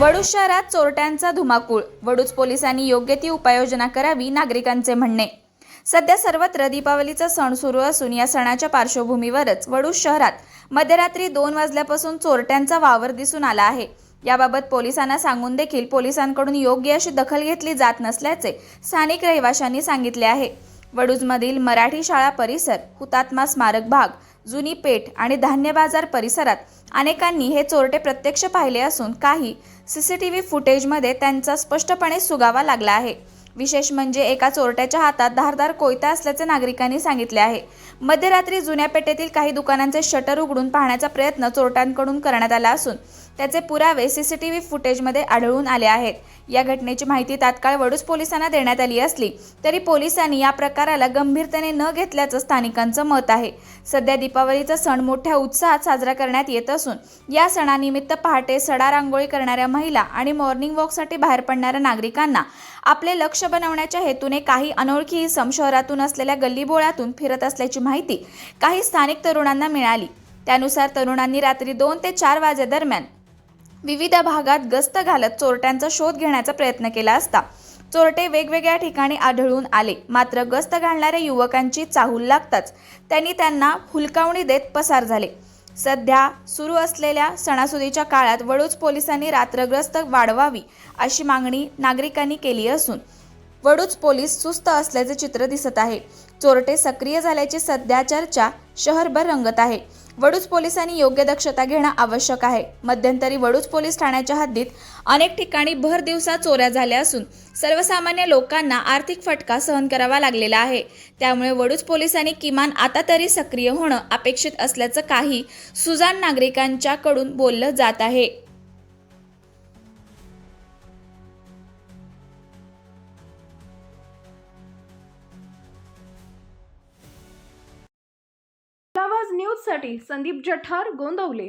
वडूज शहरात चोरट्यांचा धुमाकूळ. वडूज पोलिसांनी योग्य ती उपाययोजना करावी नागरिकांचे म्हणणे. सध्या सर्वत्र दीपावलीचा सण सुरू असून या सणाच्या पार्श्वभूमीवरच वडूज शहरात मध्यरात्री दोन वाजल्यापासून चोरट्यांचा वावर दिसून आला आहे. याबाबत पोलिसांना सांगून देखील पोलिसांकडून योग्य अशी दखल घेतली जात नसल्याचे स्थानिक रहिवाशांनी सांगितले आहे. वडूजमधील मराठी शाळा परिसर हुतात्मा स्मारक भाग जुनी पेठ आणि धान्य बाजार परिसरात अनेकांनी हे चोरटे प्रत्यक्ष पाहिले असून काही सी सी टी व्ही फुटेजमध्ये त्यांचा स्पष्टपणे सुगावा लागला आहे. विशेष म्हणजे एका चोरट्याच्या हातात धारदार कोयता असल्याचे नागरिकांनी सांगितले आहे. मध्यरात्री जुन्या पेठेतील काही दुकानांचे शटर उघडून पाहण्याचा प्रयत्न चोरट्यांकडून करण्यात आला असून त्याचे पुरावे सीसीटीव्ही फुटेजमध्ये आढळून आले आहेत. या घटनेची माहिती तात्काळ वडूज पोलिसांना देण्यात आली असली तरी पोलिसांनी या प्रकाराला गंभीरतेने न घेतल्याचं स्थानिकांचं मत आहे. सध्या दीपावलीचा सण मोठ्या उत्साहात साजरा करण्यात येत असून या सणानिमित्त पहाटे सडा रांगोळी करणाऱ्या महिला आणि मॉर्निंग वॉकसाठी बाहेर पडणाऱ्या नागरिकांना आपले लक्ष बनवण्याच्या हेतूने काही अनोळखी इसम शहरातून असलेल्या गल्लीबोळातून फिरत असल्याची माहिती काही स्थानिक तरुणांना मिळाली. त्यानुसार तरुणांनी रात्री दोन ते चार वाजेदरम्यान विविध भागात गस्त घालत चोरट्यांचा शोध घेण्याचा प्रयत्न केला असता. चोरटे वेगवेगळ्या ठिकाणी आढळून आले. मात्र गस्त घालणाऱ्या युवकांची चाहूल लागताच त्यांनी त्यांना हुलकावणी देत पसार झाले. सध्या सुरू असलेल्या सणासुदीच्या काळात वडूज पोलिसांनी रात्रग्रस्त वाढवावी अशी मागणी नागरिकांनी केली असून वडूज पोलीस सुस्त असल्याचे चित्र दिसत आहे. चोरटे सक्रिय झाल्याची सध्या चर्चा शहरभर रंगत आहे. वडूज पोलिसांनी योग्य दक्षता घेणं आवश्यक आहे. मध्यंतरी वडूज पोलीस ठाण्याच्या हद्दीत अनेक ठिकाणी भर दिवसा चोऱ्या झाल्या असून सर्वसामान्य लोकांना आर्थिक फटका सहन करावा लागलेला आहे. त्यामुळे वडूज पोलिसांनी किमान आता तरी सक्रिय होणं अपेक्षित असल्याचं काही सुजाण नागरिकांच्याकडून बोललं जात आहे. न्यूजसाठी संदीप जठार गोंदवले.